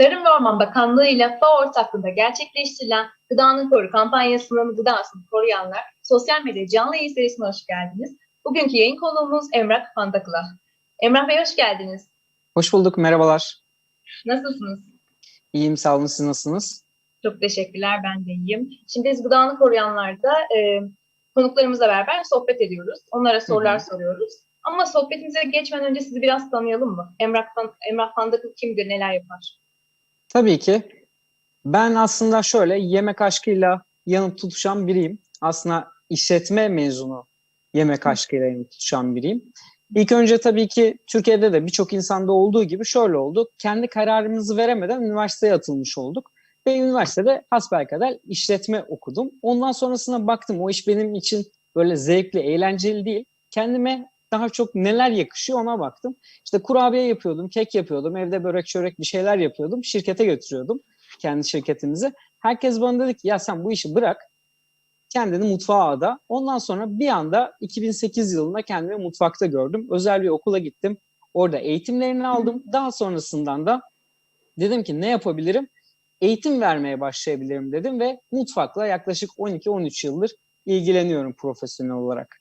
Tarım ve Orman Bakanlığı ile FAO ortaklığında gerçekleştirilen Gıdanın Koru kampanyasının gıdasını koruyanlar sosyal medya canlı yayın serisine hoş geldiniz. Bugünkü yayın konuğumuz Emrah Pandakula. Emrah Bey hoş geldiniz. Hoş bulduk, merhabalar. Nasılsınız? İyiyim, sağ olun. Siz nasılsınız? Çok teşekkürler, ben de iyiyim. Şimdi biz Gıdanı Koruyanlar'da e, konuklarımızla beraber sohbet ediyoruz. Onlara sorular Hı hı. soruyoruz. Ama sohbetimize geçmeden önce sizi biraz tanıyalım mı? Emrah, Pan- Emrah Pandakul kimdir, neler yapar? Tabii ki. Ben aslında şöyle yemek aşkıyla yanıp tutuşan biriyim. Aslında işletme mezunu yemek aşkıyla yanıp tutuşan biriyim. İlk önce tabii ki Türkiye'de de birçok insanda olduğu gibi şöyle oldu. Kendi kararımızı veremeden üniversiteye atılmış olduk. Ve üniversitede hasbelkader işletme okudum. Ondan sonrasına baktım o iş benim için böyle zevkli, eğlenceli değil. Kendime daha çok neler yakışıyor ona baktım. İşte kurabiye yapıyordum, kek yapıyordum, evde börek çörek bir şeyler yapıyordum. Şirkete götürüyordum kendi şirketimizi. Herkes bana dedi ki ya sen bu işi bırak, kendini mutfağa ada. Ondan sonra bir anda 2008 yılında kendimi mutfakta gördüm. Özel bir okula gittim. Orada eğitimlerini aldım. Daha sonrasından da dedim ki ne yapabilirim? Eğitim vermeye başlayabilirim dedim ve mutfakla yaklaşık 12-13 yıldır ilgileniyorum profesyonel olarak.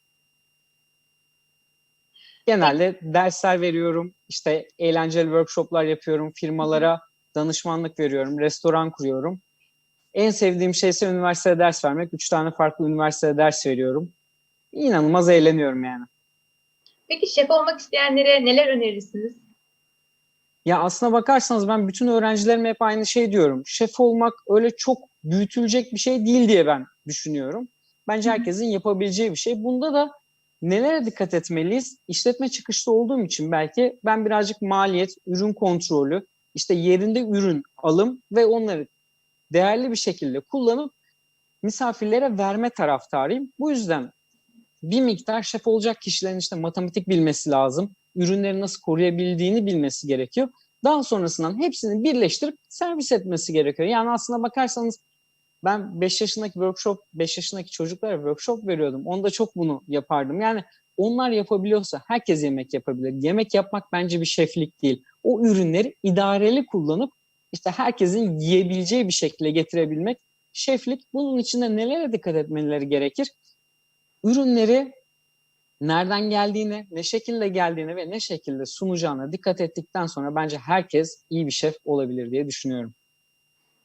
Genelde dersler veriyorum, işte eğlenceli workshoplar yapıyorum, firmalara danışmanlık veriyorum, restoran kuruyorum. En sevdiğim şey ise üniversitede ders vermek. Üç tane farklı üniversitede ders veriyorum. İnanılmaz eğleniyorum yani. Peki şef olmak isteyenlere neler önerirsiniz? Ya aslına bakarsanız ben bütün öğrencilerime hep aynı şey diyorum. Şef olmak öyle çok büyütülecek bir şey değil diye ben düşünüyorum. Bence herkesin yapabileceği bir şey. Bunda da nelere dikkat etmeliyiz? İşletme çıkışlı olduğum için belki ben birazcık maliyet, ürün kontrolü, işte yerinde ürün alım ve onları değerli bir şekilde kullanıp misafirlere verme taraftarıyım. Bu yüzden bir miktar şef olacak kişilerin işte matematik bilmesi lazım. Ürünleri nasıl koruyabildiğini bilmesi gerekiyor. Daha sonrasından hepsini birleştirip servis etmesi gerekiyor. Yani aslına bakarsanız ben 5 yaşındaki workshop, 5 yaşındaki çocuklara workshop veriyordum. Onda çok bunu yapardım. Yani onlar yapabiliyorsa herkes yemek yapabilir. Yemek yapmak bence bir şeflik değil. O ürünleri idareli kullanıp işte herkesin yiyebileceği bir şekilde getirebilmek şeflik. Bunun içinde nelere dikkat etmeleri gerekir? Ürünleri nereden geldiğine, ne şekilde geldiğine ve ne şekilde sunacağına dikkat ettikten sonra bence herkes iyi bir şef olabilir diye düşünüyorum.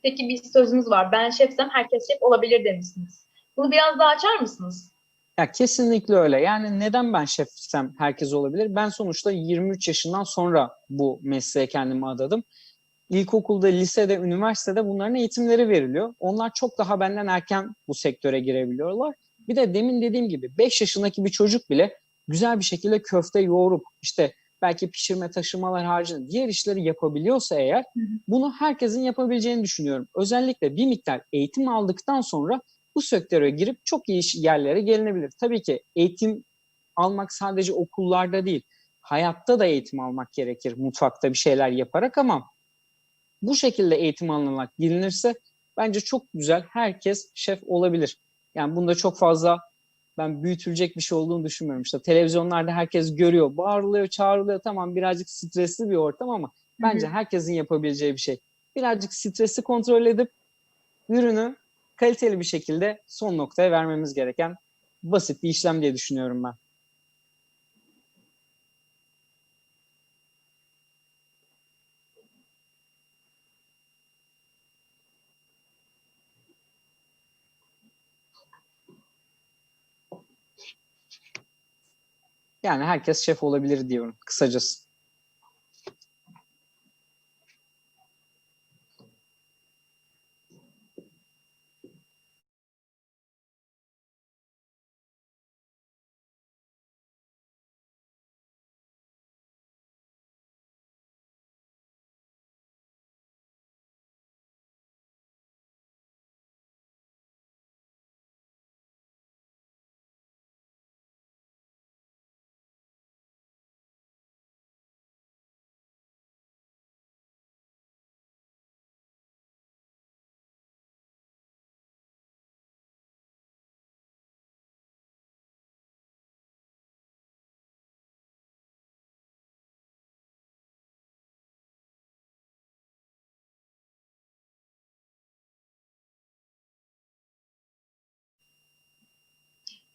Peki bir sözünüz var. Ben şefsem herkes şef olabilir demişsiniz. Bunu biraz daha açar mısınız? Ya kesinlikle öyle. Yani neden ben şefsem herkes olabilir? Ben sonuçta 23 yaşından sonra bu mesleğe kendimi adadım. İlkokulda, lisede, üniversitede bunların eğitimleri veriliyor. Onlar çok daha benden erken bu sektöre girebiliyorlar. Bir de demin dediğim gibi 5 yaşındaki bir çocuk bile güzel bir şekilde köfte yoğurup işte belki pişirme taşımalar haricinde diğer işleri yapabiliyorsa eğer bunu herkesin yapabileceğini düşünüyorum. Özellikle bir miktar eğitim aldıktan sonra bu sektöre girip çok iyi iş- yerlere gelinebilir. Tabii ki eğitim almak sadece okullarda değil, hayatta da eğitim almak gerekir mutfakta bir şeyler yaparak ama bu şekilde eğitim alınarak gelinirse bence çok güzel herkes şef olabilir. Yani bunda çok fazla ben büyütülecek bir şey olduğunu düşünmüyorum. İşte televizyonlarda herkes görüyor, bağırılıyor, çağrılıyor. Tamam birazcık stresli bir ortam ama bence herkesin yapabileceği bir şey. Birazcık stresi kontrol edip ürünü kaliteli bir şekilde son noktaya vermemiz gereken basit bir işlem diye düşünüyorum ben. Yani herkes şef olabilir diyorum kısacası.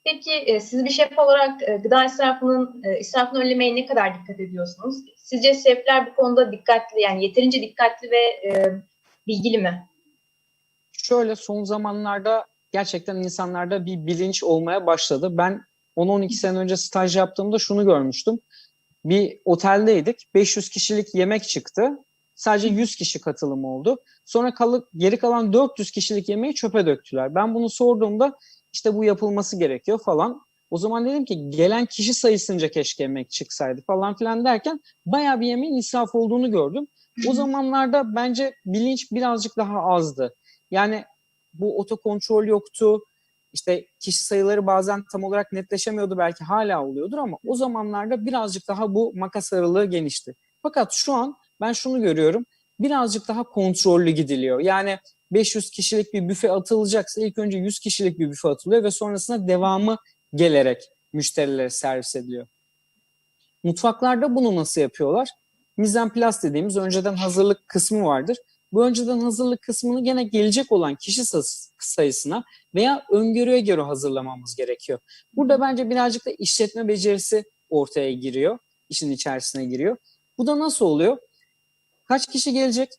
Peki e, siz bir şef olarak e, gıda israfının e, israfını önlemeye ne kadar dikkat ediyorsunuz? Sizce şefler bu konuda dikkatli yani yeterince dikkatli ve e, bilgili mi? Şöyle son zamanlarda gerçekten insanlarda bir bilinç olmaya başladı. Ben 10-12 sene önce staj yaptığımda şunu görmüştüm. Bir oteldeydik. 500 kişilik yemek çıktı. Sadece 100 kişi katılım oldu. Sonra kalıp geri kalan 400 kişilik yemeği çöpe döktüler. Ben bunu sorduğumda işte bu yapılması gerekiyor falan. O zaman dedim ki gelen kişi sayısınca keşke yemek çıksaydı falan filan derken bayağı bir yemeğin israf olduğunu gördüm. O zamanlarda bence bilinç birazcık daha azdı. Yani bu otokontrol yoktu. İşte kişi sayıları bazen tam olarak netleşemiyordu belki hala oluyordur ama o zamanlarda birazcık daha bu makas aralığı genişti. Fakat şu an ben şunu görüyorum. Birazcık daha kontrollü gidiliyor. Yani 500 kişilik bir büfe atılacaksa ilk önce 100 kişilik bir büfe atılıyor ve sonrasında devamı gelerek müşterilere servis ediliyor. Mutfaklarda bunu nasıl yapıyorlar? Mizan plus dediğimiz önceden hazırlık kısmı vardır. Bu önceden hazırlık kısmını gene gelecek olan kişi sayısına veya öngörüye göre hazırlamamız gerekiyor. Burada bence birazcık da işletme becerisi ortaya giriyor, işin içerisine giriyor. Bu da nasıl oluyor? Kaç kişi gelecek?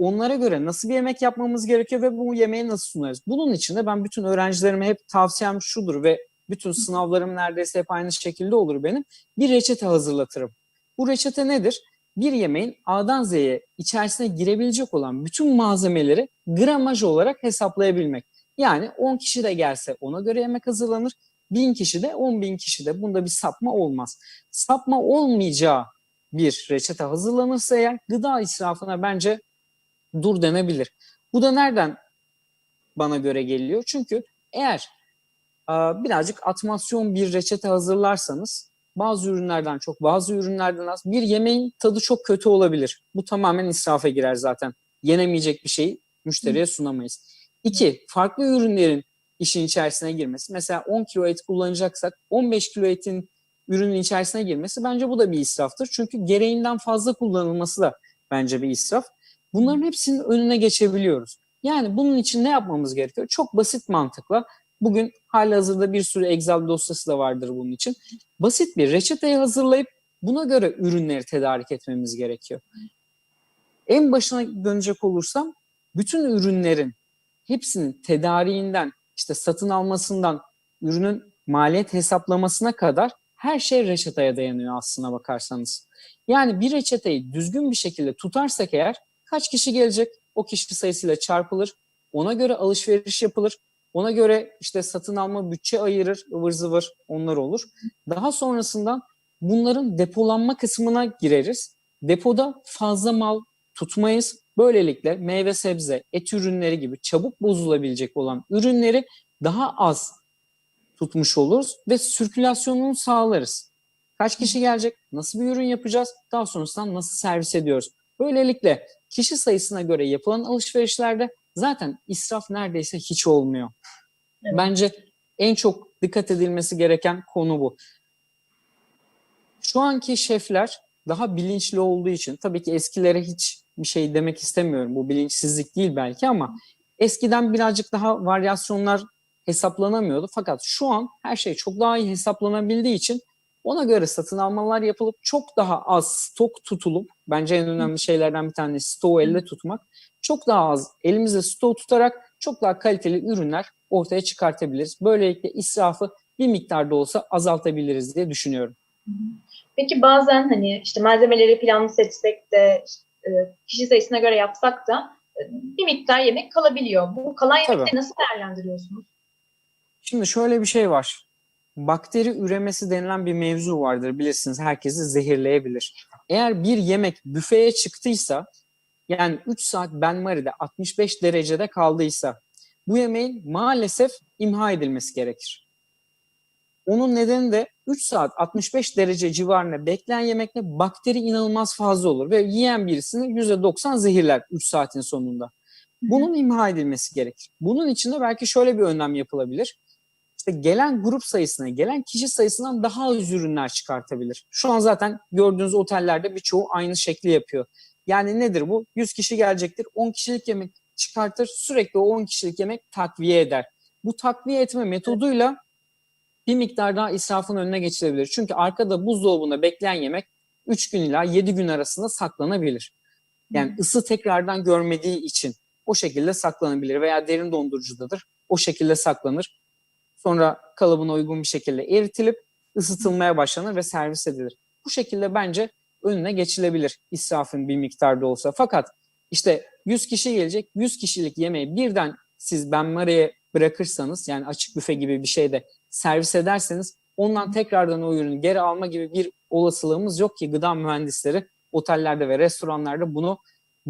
Onlara göre nasıl bir yemek yapmamız gerekiyor ve bu yemeği nasıl sunarız? Bunun için de ben bütün öğrencilerime hep tavsiyem şudur ve bütün sınavlarım neredeyse hep aynı şekilde olur benim. Bir reçete hazırlatırım. Bu reçete nedir? Bir yemeğin A'dan Z'ye içerisine girebilecek olan bütün malzemeleri gramaj olarak hesaplayabilmek. Yani 10 kişi de gelse ona göre yemek hazırlanır. 1000 kişi de 10 bin kişi de bunda bir sapma olmaz. Sapma olmayacağı bir reçete hazırlanırsa eğer gıda israfına bence dur denebilir. Bu da nereden bana göre geliyor? Çünkü eğer birazcık atmasyon bir reçete hazırlarsanız bazı ürünlerden çok bazı ürünlerden az bir yemeğin tadı çok kötü olabilir. Bu tamamen israfa girer zaten. Yenemeyecek bir şeyi müşteriye sunamayız. İki, farklı ürünlerin işin içerisine girmesi. Mesela 10 kilo et kullanacaksak 15 kilo etin ürünün içerisine girmesi bence bu da bir israftır. Çünkü gereğinden fazla kullanılması da bence bir israf. Bunların hepsinin önüne geçebiliyoruz. Yani bunun için ne yapmamız gerekiyor? Çok basit mantıkla bugün hali hazırda bir sürü Excel dosyası da vardır bunun için. Basit bir reçeteyi hazırlayıp buna göre ürünleri tedarik etmemiz gerekiyor. En başına dönecek olursam bütün ürünlerin hepsinin tedariğinden işte satın almasından ürünün maliyet hesaplamasına kadar her şey reçeteye dayanıyor aslına bakarsanız. Yani bir reçeteyi düzgün bir şekilde tutarsak eğer kaç kişi gelecek o kişi sayısıyla çarpılır. Ona göre alışveriş yapılır. Ona göre işte satın alma bütçe ayırır, ıvır zıvır onlar olur. Daha sonrasında bunların depolanma kısmına gireriz. Depoda fazla mal tutmayız. Böylelikle meyve sebze, et ürünleri gibi çabuk bozulabilecek olan ürünleri daha az tutmuş oluruz ve sirkülasyonunu sağlarız. Kaç kişi gelecek? Nasıl bir ürün yapacağız? Daha sonrasında nasıl servis ediyoruz? Böylelikle kişi sayısına göre yapılan alışverişlerde zaten israf neredeyse hiç olmuyor. Evet. Bence en çok dikkat edilmesi gereken konu bu. Şu anki şefler daha bilinçli olduğu için tabii ki eskilere hiç bir şey demek istemiyorum. Bu bilinçsizlik değil belki ama eskiden birazcık daha varyasyonlar hesaplanamıyordu. Fakat şu an her şey çok daha iyi hesaplanabildiği için ona göre satın almalar yapılıp çok daha az stok tutulup bence en önemli şeylerden bir tanesi stoğu elde tutmak. Çok daha az elimizde stok tutarak çok daha kaliteli ürünler ortaya çıkartabiliriz. Böylelikle israfı bir miktarda olsa azaltabiliriz diye düşünüyorum. Peki bazen hani işte malzemeleri planlı seçsek de e, kişi sayısına göre yapsak da e, bir miktar yemek kalabiliyor. Bu kalan yemekleri nasıl değerlendiriyorsunuz? Şimdi şöyle bir şey var. Bakteri üremesi denilen bir mevzu vardır bilirsiniz. Herkesi zehirleyebilir. Eğer bir yemek büfeye çıktıysa yani 3 saat benmaride 65 derecede kaldıysa bu yemeğin maalesef imha edilmesi gerekir. Onun nedeni de 3 saat 65 derece civarında bekleyen yemekte bakteri inanılmaz fazla olur ve yiyen birisini %90 zehirler 3 saatin sonunda. Bunun imha edilmesi gerekir. Bunun için de belki şöyle bir önlem yapılabilir işte gelen grup sayısına, gelen kişi sayısından daha az ürünler çıkartabilir. Şu an zaten gördüğünüz otellerde birçoğu aynı şekli yapıyor. Yani nedir bu? 100 kişi gelecektir, 10 kişilik yemek çıkartır, sürekli o 10 kişilik yemek takviye eder. Bu takviye etme metoduyla bir miktar daha israfın önüne geçilebilir. Çünkü arkada buzdolabında bekleyen yemek 3 gün ila 7 gün arasında saklanabilir. Yani ısı tekrardan görmediği için o şekilde saklanabilir veya derin dondurucudadır. O şekilde saklanır. Sonra kalıbına uygun bir şekilde eritilip ısıtılmaya başlanır ve servis edilir. Bu şekilde bence önüne geçilebilir israfın bir miktarda olsa. Fakat işte 100 kişi gelecek, 100 kişilik yemeği birden siz benmareye bırakırsanız yani açık büfe gibi bir şeyde servis ederseniz ondan tekrardan o ürünü geri alma gibi bir olasılığımız yok ki gıda mühendisleri otellerde ve restoranlarda bunu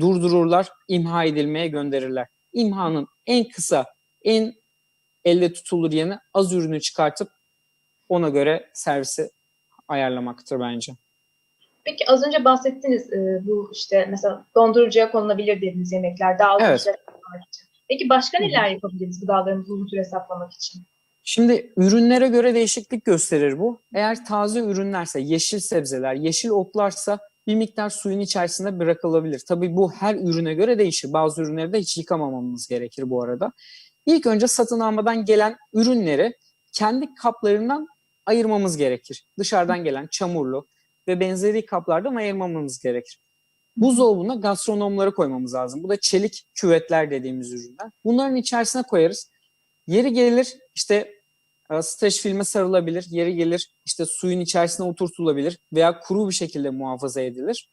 durdururlar, imha edilmeye gönderirler. İmhanın en kısa, en elde tutulur yanı az ürünü çıkartıp ona göre servisi ayarlamaktır bence. Peki az önce bahsettiniz e, bu işte mesela dondurucuya konulabilir dediğiniz yemekler daha uzun Evet. süre saklamak için. Peki başka neler yapabiliriz gıdalarımızı uzun süre saklamak için? Şimdi ürünlere göre değişiklik gösterir bu. Eğer taze ürünlerse, yeşil sebzeler, yeşil otlarsa bir miktar suyun içerisinde bırakılabilir. Tabii bu her ürüne göre değişir. Bazı ürünleri de hiç yıkamamamız gerekir bu arada. İlk önce satın almadan gelen ürünleri kendi kaplarından ayırmamız gerekir. Dışarıdan gelen çamurlu ve benzeri kaplardan ayırmamamız gerekir. Buzdolabına gastronomları koymamız lazım. Bu da çelik küvetler dediğimiz ürünler. Bunların içerisine koyarız. Yeri gelir işte e, streç filme sarılabilir. Yeri gelir işte suyun içerisine oturtulabilir veya kuru bir şekilde muhafaza edilir.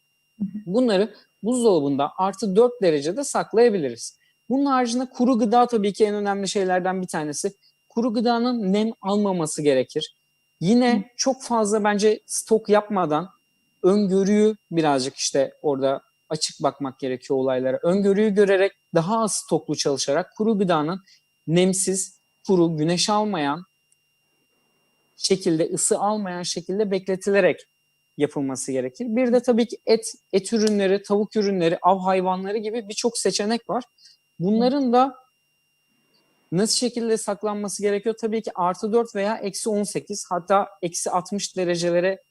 Bunları buzdolabında artı 4 derecede saklayabiliriz. Bunun haricinde kuru gıda tabii ki en önemli şeylerden bir tanesi. Kuru gıdanın nem almaması gerekir. Yine çok fazla bence stok yapmadan öngörüyü birazcık işte orada açık bakmak gerekiyor olaylara. Öngörüyü görerek daha az stoklu çalışarak kuru gıdanın nemsiz, kuru, güneş almayan şekilde, ısı almayan şekilde bekletilerek yapılması gerekir. Bir de tabii ki et, et ürünleri, tavuk ürünleri, av hayvanları gibi birçok seçenek var. Bunların da nasıl şekilde saklanması gerekiyor? Tabii ki artı 4 veya eksi 18 hatta eksi 60 derecelere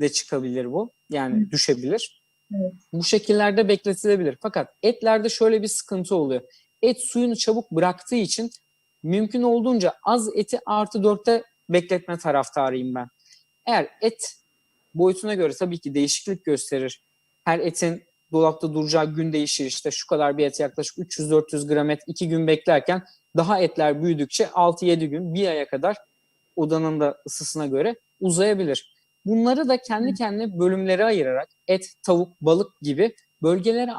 de çıkabilir bu. Yani Hı. düşebilir. Evet. Bu şekillerde bekletilebilir. Fakat etlerde şöyle bir sıkıntı oluyor. Et suyunu çabuk bıraktığı için mümkün olduğunca az eti artı 4'te bekletme taraftarıyım ben. Eğer et boyutuna göre tabii ki değişiklik gösterir. Her etin dolapta duracağı gün değişir. İşte şu kadar bir et yaklaşık 300-400 gram et 2 gün beklerken daha etler büyüdükçe 6-7 gün, 1 aya kadar odanın da ısısına göre uzayabilir. Bunları da kendi kendine bölümlere ayırarak et, tavuk, balık gibi bölgelere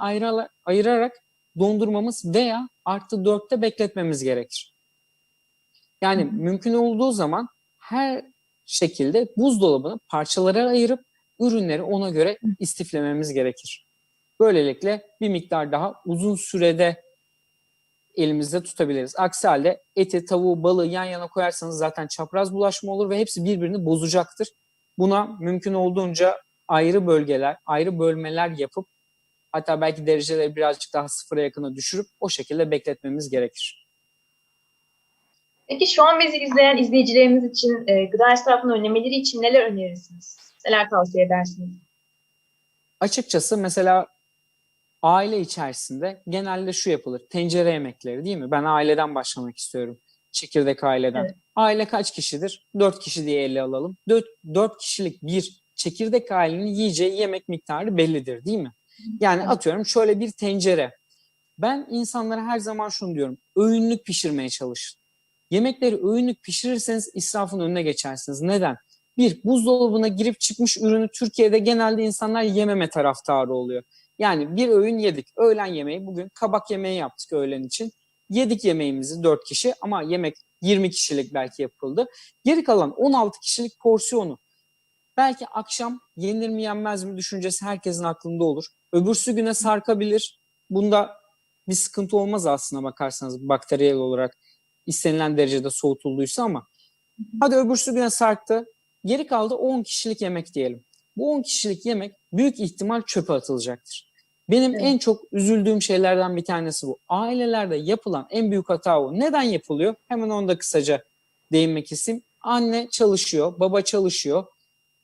ayırarak dondurmamız veya artı 4'te bekletmemiz gerekir. Yani mümkün olduğu zaman her şekilde buzdolabını parçalara ayırıp ürünleri ona göre istiflememiz gerekir. Böylelikle bir miktar daha uzun sürede elimizde tutabiliriz. Aksi halde eti, tavuğu, balığı yan yana koyarsanız zaten çapraz bulaşma olur ve hepsi birbirini bozacaktır. Buna mümkün olduğunca ayrı bölgeler, ayrı bölmeler yapıp hatta belki dereceleri birazcık daha sıfıra yakına düşürüp o şekilde bekletmemiz gerekir. Peki şu an bizi izleyen izleyicilerimiz için e, gıda israfını önlemeleri için neler önerirsiniz? Neler tavsiye edersiniz? Açıkçası mesela aile içerisinde genelde şu yapılır. Tencere yemekleri değil mi? Ben aileden başlamak istiyorum. Çekirdek aileden. Evet. Aile kaç kişidir? Dört kişi diye ele alalım. Dört, dört kişilik bir çekirdek ailenin yiyeceği yemek miktarı bellidir değil mi? Yani atıyorum şöyle bir tencere. Ben insanlara her zaman şunu diyorum. Öğünlük pişirmeye çalışın. Yemekleri öğünlük pişirirseniz israfın önüne geçersiniz. Neden? Bir, buzdolabına girip çıkmış ürünü Türkiye'de genelde insanlar yememe taraftarı oluyor. Yani bir öğün yedik. Öğlen yemeği bugün kabak yemeği yaptık öğlen için. Yedik yemeğimizi 4 kişi ama yemek 20 kişilik belki yapıldı. Geri kalan 16 kişilik porsiyonu belki akşam yenir mi yenmez mi düşüncesi herkesin aklında olur. Öbürsü güne sarkabilir. Bunda bir sıkıntı olmaz aslına bakarsanız bakteriyel olarak istenilen derecede soğutulduysa ama hadi öbürsü güne sarktı. Geri kaldı 10 kişilik yemek diyelim. Bu 10 kişilik yemek büyük ihtimal çöpe atılacaktır. Benim Evet. en çok üzüldüğüm şeylerden bir tanesi bu. Ailelerde yapılan en büyük hata bu. Neden yapılıyor? Hemen onu da kısaca değinmek isteyeyim. Anne çalışıyor, baba çalışıyor.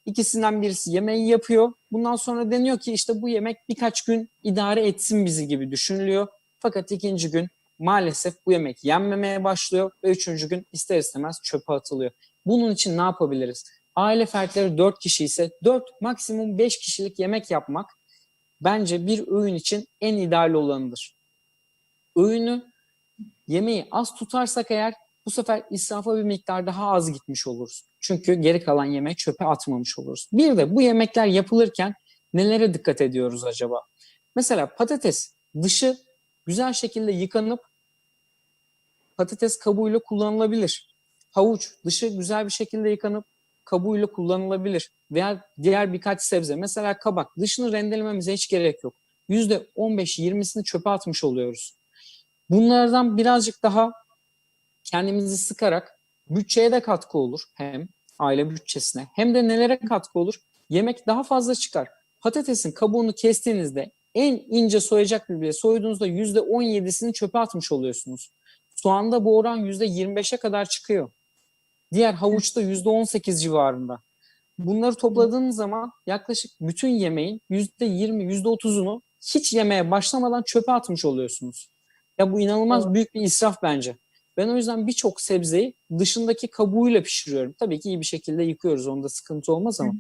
İkisinden birisi yemeği yapıyor. Bundan sonra deniyor ki işte bu yemek birkaç gün idare etsin bizi gibi düşünülüyor. Fakat ikinci gün maalesef bu yemek yenmemeye başlıyor ve üçüncü gün ister istemez çöpe atılıyor. Bunun için ne yapabiliriz? Aile fertleri 4 kişi ise 4 maksimum 5 kişilik yemek yapmak bence bir öğün için en ideal olanıdır. Öğünü yemeği az tutarsak eğer bu sefer israfa bir miktar daha az gitmiş oluruz. Çünkü geri kalan yemeği çöpe atmamış oluruz. Bir de bu yemekler yapılırken nelere dikkat ediyoruz acaba? Mesela patates dışı güzel şekilde yıkanıp patates kabuğuyla kullanılabilir. Havuç dışı güzel bir şekilde yıkanıp kabuğuyla kullanılabilir. Veya diğer birkaç sebze mesela kabak dışını rendelememize hiç gerek yok. %15-20'sini çöpe atmış oluyoruz. Bunlardan birazcık daha kendimizi sıkarak bütçeye de katkı olur hem aile bütçesine hem de nelere katkı olur? Yemek daha fazla çıkar. Patatesin kabuğunu kestiğinizde en ince soyacak bir bile soyduğunuzda %17'sini çöpe atmış oluyorsunuz. Soğanda bu oran %25'e kadar çıkıyor. Diğer havuçta %18 civarında. Bunları topladığınız zaman yaklaşık bütün yemeğin %20, %30'unu hiç yemeye başlamadan çöpe atmış oluyorsunuz. Ya bu inanılmaz Evet. büyük bir israf bence. Ben o yüzden birçok sebzeyi dışındaki kabuğuyla pişiriyorum. Tabii ki iyi bir şekilde yıkıyoruz. Onda sıkıntı olmaz ama.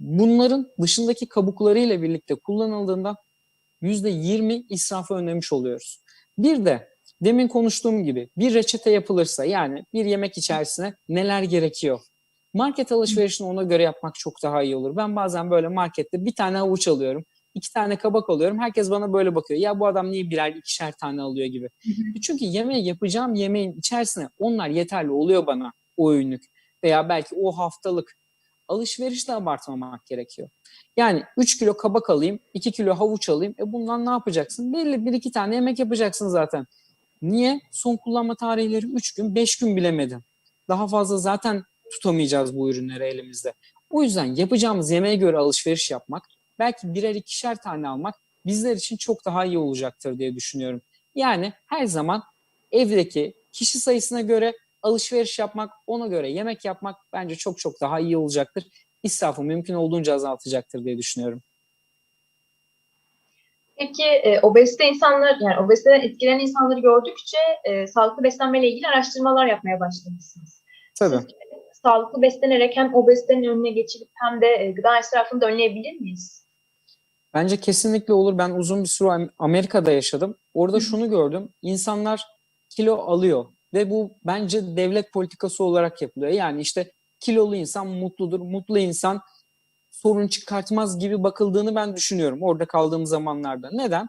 Bunların dışındaki kabuklarıyla birlikte kullanıldığında %20 israfı önlemiş oluyoruz. Bir de demin konuştuğum gibi bir reçete yapılırsa yani bir yemek içerisine neler gerekiyor? Market alışverişini ona göre yapmak çok daha iyi olur. Ben bazen böyle markette bir tane havuç alıyorum, iki tane kabak alıyorum. Herkes bana böyle bakıyor. Ya bu adam niye birer ikişer tane alıyor gibi. Çünkü yemeği yapacağım yemeğin içerisine onlar yeterli oluyor bana o öğünlük veya belki o haftalık alışverişte abartmamak gerekiyor. Yani 3 kilo kabak alayım, 2 kilo havuç alayım. E bundan ne yapacaksın? Belli 1-2 tane yemek yapacaksın zaten. Niye? Son kullanma tarihleri 3 gün, 5 gün bilemedim. Daha fazla zaten tutamayacağız bu ürünleri elimizde. O yüzden yapacağımız yemeğe göre alışveriş yapmak, belki birer ikişer tane almak bizler için çok daha iyi olacaktır diye düşünüyorum. Yani her zaman evdeki kişi sayısına göre alışveriş yapmak, ona göre yemek yapmak bence çok çok daha iyi olacaktır. İsrafı mümkün olduğunca azaltacaktır diye düşünüyorum. Peki e, obezite insanlar yani obeziteden etkilenen insanları gördükçe e, sağlıklı beslenmeyle ilgili araştırmalar yapmaya başlamışsınız. Siz, e, sağlıklı beslenerek hem obezitenin önüne geçip hem de e, gıda israfını da önleyebilir miyiz? Bence kesinlikle olur. Ben uzun bir süre Am- Amerika'da yaşadım. Orada şunu gördüm. İnsanlar kilo alıyor ve bu bence devlet politikası olarak yapılıyor. Yani işte kilolu insan mutludur, mutlu insan sorun çıkartmaz gibi bakıldığını ben düşünüyorum orada kaldığım zamanlarda. Neden?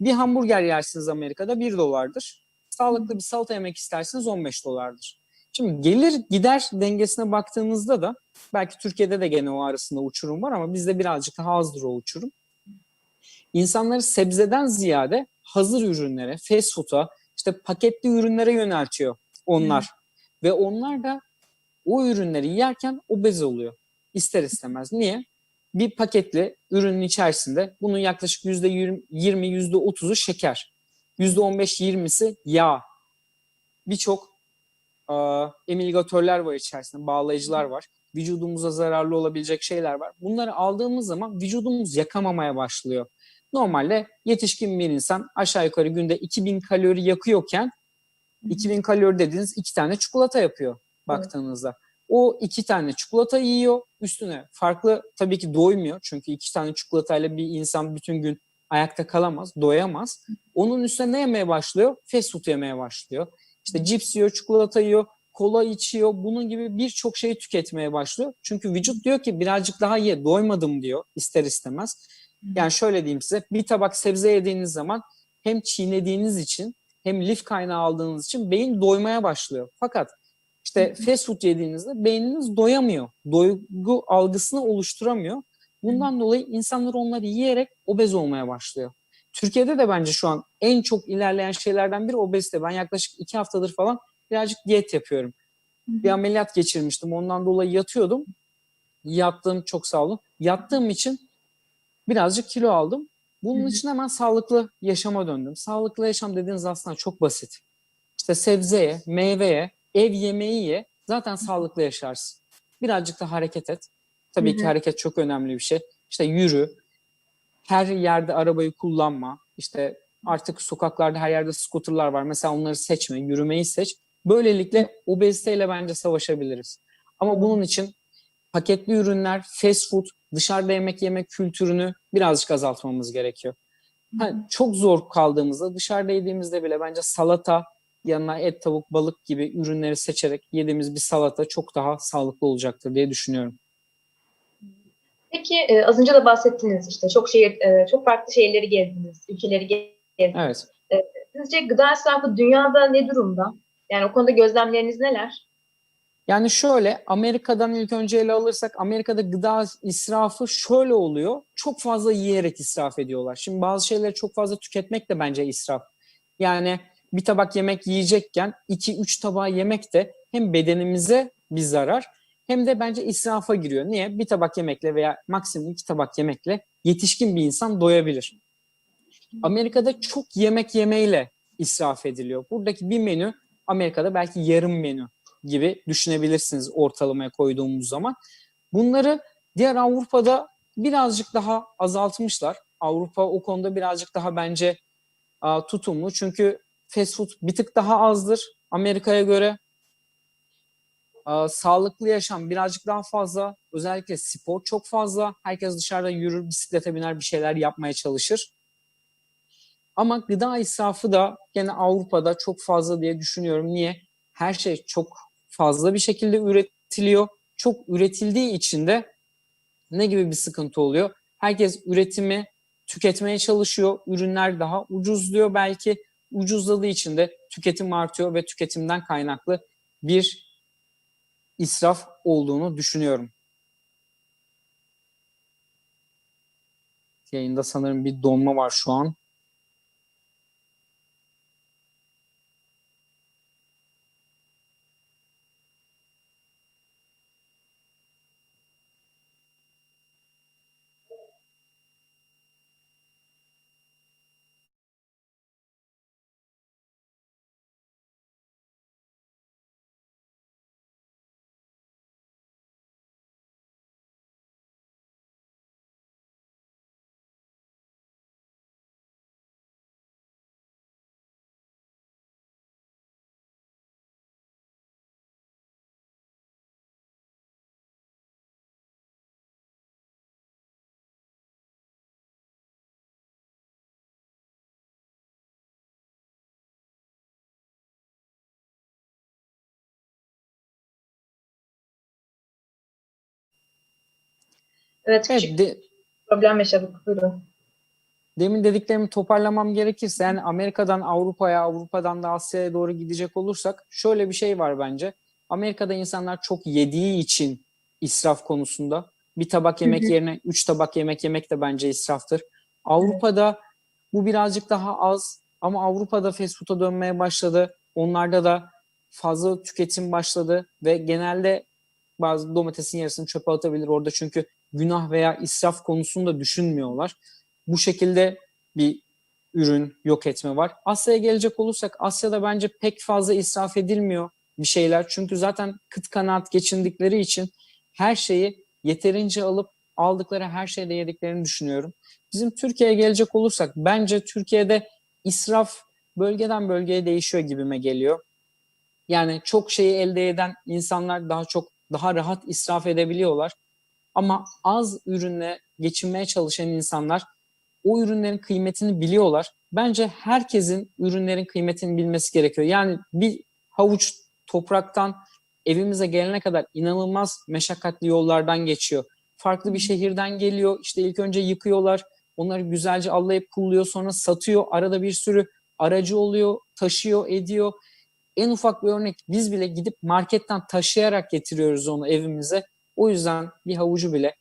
Bir hamburger yersiniz Amerika'da 1 dolardır. Sağlıklı bir salata yemek isterseniz 15 dolardır. Şimdi gelir gider dengesine baktığınızda da belki Türkiye'de de gene o arasında uçurum var ama bizde birazcık daha azdır o uçurum. İnsanları sebzeden ziyade hazır ürünlere, fast food'a, işte paketli ürünlere yöneltiyor onlar. Ve onlar da o ürünleri yerken obez oluyor. İster istemez. Niye? Bir paketli ürünün içerisinde bunun yaklaşık %20, %30'u şeker. %15-20'si yağ. Birçok e, emilgatörler var içerisinde, bağlayıcılar var. Vücudumuza zararlı olabilecek şeyler var. Bunları aldığımız zaman vücudumuz yakamamaya başlıyor. Normalde yetişkin bir insan aşağı yukarı günde 2000 kalori yakıyorken 2000 kalori dediğiniz iki tane çikolata yapıyor baktığınızda. O iki tane çikolata yiyor. Üstüne farklı tabii ki doymuyor. Çünkü iki tane çikolatayla bir insan bütün gün ayakta kalamaz, doyamaz. Onun üstüne ne yemeye başlıyor? Fast food yemeye başlıyor. İşte cips yiyor, çikolata yiyor, kola içiyor. Bunun gibi birçok şeyi tüketmeye başlıyor. Çünkü vücut diyor ki birazcık daha ye, doymadım diyor ister istemez. Yani şöyle diyeyim size bir tabak sebze yediğiniz zaman hem çiğnediğiniz için hem lif kaynağı aldığınız için beyin doymaya başlıyor. Fakat işte fast food yediğinizde beyniniz doyamıyor. Doygu algısını oluşturamıyor. Bundan dolayı insanlar onları yiyerek obez olmaya başlıyor. Türkiye'de de bence şu an en çok ilerleyen şeylerden biri obezite. Ben yaklaşık iki haftadır falan birazcık diyet yapıyorum. Bir ameliyat geçirmiştim. Ondan dolayı yatıyordum. Yattığım çok sağ olun. Yattığım için birazcık kilo aldım. Bunun için hemen sağlıklı yaşama döndüm. Sağlıklı yaşam dediğiniz aslında çok basit. İşte sebzeye, meyveye, ev yemeği ye. Zaten sağlıklı yaşarsın. Birazcık da hareket et. Tabii Hı ki hareket çok önemli bir şey. İşte yürü. Her yerde arabayı kullanma. İşte artık sokaklarda her yerde scooterlar var. Mesela onları seçme. Yürümeyi seç. Böylelikle obeziteyle bence savaşabiliriz. Ama bunun için paketli ürünler, fast food, dışarıda yemek yeme kültürünü birazcık azaltmamız gerekiyor. Ha, çok zor kaldığımızda dışarıda yediğimizde bile bence salata yanına et, tavuk, balık gibi ürünleri seçerek yediğimiz bir salata çok daha sağlıklı olacaktır diye düşünüyorum. Peki e, az önce de bahsettiniz işte çok e, çok farklı şehirleri gezdiniz, ülkeleri gezdiniz. Evet. Sizce gıda israfı dünyada ne durumda? Yani o konuda gözlemleriniz neler? Yani şöyle Amerika'dan ilk önce ele alırsak Amerika'da gıda israfı şöyle oluyor. Çok fazla yiyerek israf ediyorlar. Şimdi bazı şeyleri çok fazla tüketmek de bence israf. Yani bir tabak yemek yiyecekken 2-3 tabağı yemek de hem bedenimize bir zarar hem de bence israfa giriyor. Niye? Bir tabak yemekle veya maksimum iki tabak yemekle yetişkin bir insan doyabilir. Amerika'da çok yemek yemeyle israf ediliyor. Buradaki bir menü Amerika'da belki yarım menü gibi düşünebilirsiniz ortalamaya koyduğumuz zaman. Bunları diğer Avrupa'da birazcık daha azaltmışlar. Avrupa o konuda birazcık daha bence tutumlu. Çünkü fast food bir tık daha azdır Amerika'ya göre. A, sağlıklı yaşam birazcık daha fazla. Özellikle spor çok fazla. Herkes dışarıda yürür, bisiklete biner, bir şeyler yapmaya çalışır. Ama gıda israfı da gene Avrupa'da çok fazla diye düşünüyorum. Niye? Her şey çok fazla bir şekilde üretiliyor. Çok üretildiği için de ne gibi bir sıkıntı oluyor? Herkes üretimi tüketmeye çalışıyor. Ürünler daha ucuzluyor belki. Ucuzladığı için de tüketim artıyor ve tüketimden kaynaklı bir israf olduğunu düşünüyorum. Yayında sanırım bir donma var şu an. Evet, küçük Evet, de, problem yaşadık. Buyurun. demin dediklerimi toparlamam gerekirse yani Amerika'dan Avrupa'ya, Avrupa'dan da Asya'ya doğru gidecek olursak şöyle bir şey var bence. Amerika'da insanlar çok yediği için israf konusunda bir tabak yemek Hı hı. yerine üç tabak yemek yemek de bence israftır. Avrupa'da bu birazcık daha az ama Avrupa'da fast food'a dönmeye başladı. Onlarda da fazla tüketim başladı ve genelde bazı domatesin yarısını çöpe atabilir orada çünkü günah veya israf konusunu da düşünmüyorlar. Bu şekilde bir ürün yok etme var. Asya'ya gelecek olursak Asya'da bence pek fazla israf edilmiyor bir şeyler. Çünkü zaten kıt kanaat geçindikleri için her şeyi yeterince alıp aldıkları her şeyde yediklerini düşünüyorum. Bizim Türkiye'ye gelecek olursak bence Türkiye'de israf bölgeden bölgeye değişiyor gibime geliyor. Yani çok şeyi elde eden insanlar daha çok daha rahat israf edebiliyorlar. Ama az ürünle geçinmeye çalışan insanlar o ürünlerin kıymetini biliyorlar. Bence herkesin ürünlerin kıymetini bilmesi gerekiyor. Yani bir havuç topraktan evimize gelene kadar inanılmaz meşakkatli yollardan geçiyor. Farklı bir şehirden geliyor. İşte ilk önce yıkıyorlar. Onları güzelce allayıp pulluyor sonra satıyor. Arada bir sürü aracı oluyor, taşıyor, ediyor. En ufak bir örnek biz bile gidip marketten taşıyarak getiriyoruz onu evimize. O yüzden bir havucu bile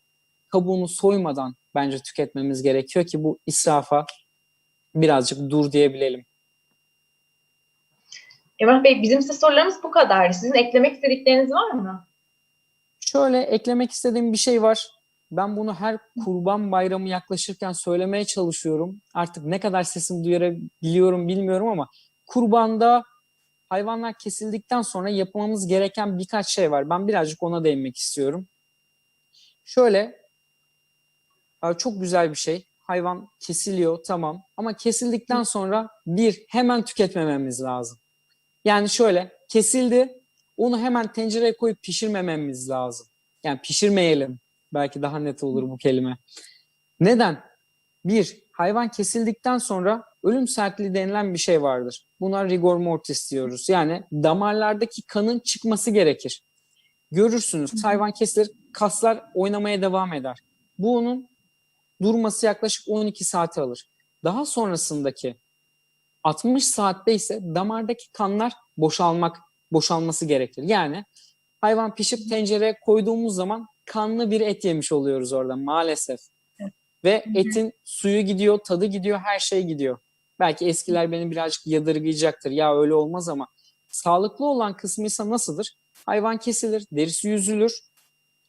kabuğunu soymadan bence tüketmemiz gerekiyor ki bu israfa birazcık dur diyebilelim. Emrah Bey, bizim size sorularımız bu kadar. Sizin eklemek istedikleriniz var mı? Şöyle eklemek istediğim bir şey var. Ben bunu her kurban bayramı yaklaşırken söylemeye çalışıyorum. Artık ne kadar sesimi duyurabiliyorum bilmiyorum ama kurbanda hayvanlar kesildikten sonra yapmamız gereken birkaç şey var. Ben birazcık ona değinmek istiyorum. Şöyle çok güzel bir şey. Hayvan kesiliyor tamam ama kesildikten sonra bir hemen tüketmememiz lazım. Yani şöyle kesildi. Onu hemen tencereye koyup pişirmememiz lazım. Yani pişirmeyelim. Belki daha net olur bu kelime. Neden? Bir, hayvan kesildikten sonra ölüm sertliği denilen bir şey vardır. Buna rigor mortis diyoruz. Yani damarlardaki kanın çıkması gerekir. Görürsünüz hayvan kesilir, kaslar oynamaya devam eder. Bu onun durması yaklaşık 12 saati alır. Daha sonrasındaki 60 saatte ise damardaki kanlar boşalmak boşalması gerekir. Yani hayvan pişip tencereye koyduğumuz zaman kanlı bir et yemiş oluyoruz orada maalesef. Ve etin suyu gidiyor, tadı gidiyor, her şey gidiyor. Belki eskiler beni birazcık yadırgayacaktır. Ya öyle olmaz ama sağlıklı olan kısmı ise nasıldır? Hayvan kesilir, derisi yüzülür,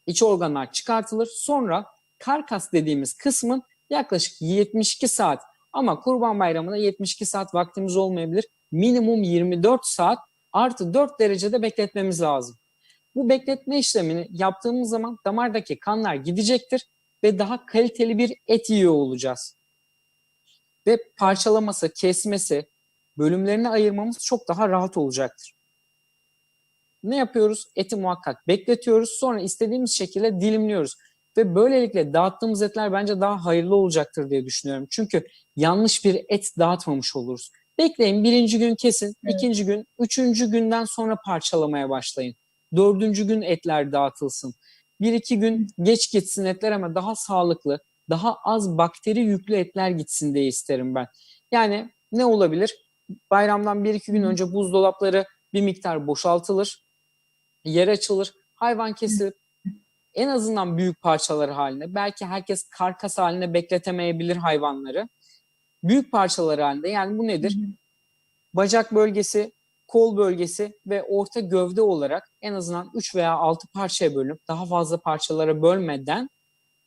iç organlar çıkartılır. Sonra karkas dediğimiz kısmın yaklaşık 72 saat ama Kurban Bayramı'nda 72 saat vaktimiz olmayabilir. Minimum 24 saat artı 4 derecede bekletmemiz lazım. Bu bekletme işlemini yaptığımız zaman damardaki kanlar gidecektir ve daha kaliteli bir et yiyor olacağız. Ve parçalaması, kesmesi, bölümlerine ayırmamız çok daha rahat olacaktır. Ne yapıyoruz? Eti muhakkak bekletiyoruz. Sonra istediğimiz şekilde dilimliyoruz. Ve böylelikle dağıttığımız etler bence daha hayırlı olacaktır diye düşünüyorum. Çünkü yanlış bir et dağıtmamış oluruz. Bekleyin birinci gün kesin, Evet. ikinci gün, üçüncü günden sonra parçalamaya başlayın. Dördüncü gün etler dağıtılsın. Bir iki gün geç gitsin etler ama daha sağlıklı, daha az bakteri yüklü etler gitsin diye isterim ben. Yani ne olabilir? Bayramdan bir iki gün önce buzdolapları bir miktar boşaltılır, yer açılır, hayvan kesilip en azından büyük parçalar haline, belki herkes karkas haline bekletemeyebilir hayvanları. Büyük parçalar halinde yani bu nedir? Bacak bölgesi, kol bölgesi ve orta gövde olarak en azından 3 veya 6 parçaya bölünüp daha fazla parçalara bölmeden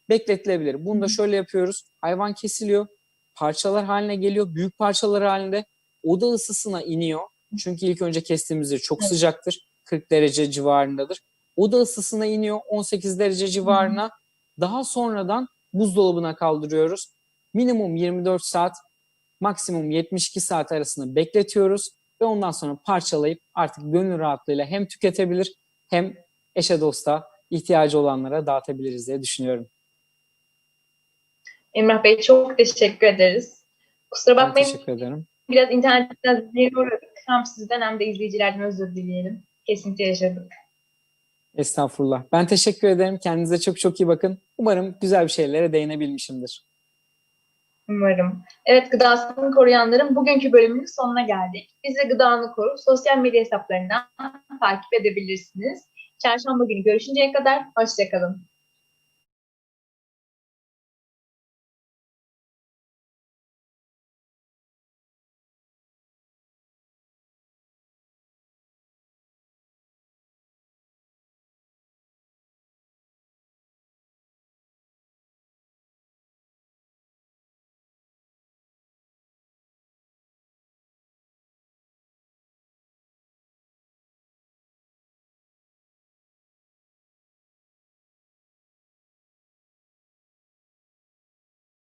bekletilebilir. Bunu da şöyle yapıyoruz. Hayvan kesiliyor, parçalar haline geliyor, büyük parçalar halinde oda ısısına iniyor. Çünkü ilk önce kestiğimizde çok Evet. sıcaktır. 40 derece civarındadır. Oda ısısına iniyor 18 derece civarına. Daha sonradan buzdolabına kaldırıyoruz. Minimum 24 saat, maksimum 72 saat arasında bekletiyoruz ve ondan sonra parçalayıp artık gönül rahatlığıyla hem tüketebilir hem eşe dosta ihtiyacı olanlara dağıtabiliriz diye düşünüyorum. Emrah Bey çok teşekkür ederiz. Kusura Ben bakmayın teşekkür ederim. biraz internetten uğradık. Hem sizden hem de izleyicilerden özür dileyelim. Kesinti yaşadık. Estağfurullah. Ben teşekkür ederim. Kendinize çok çok iyi bakın. Umarım güzel bir şeylere değinebilmişimdir. Umarım. Evet gıdasını koruyanların bugünkü bölümünün sonuna geldik. Bizi Gıdanı Koru sosyal medya hesaplarından takip edebilirsiniz. Çarşamba günü görüşünceye kadar hoşçakalın.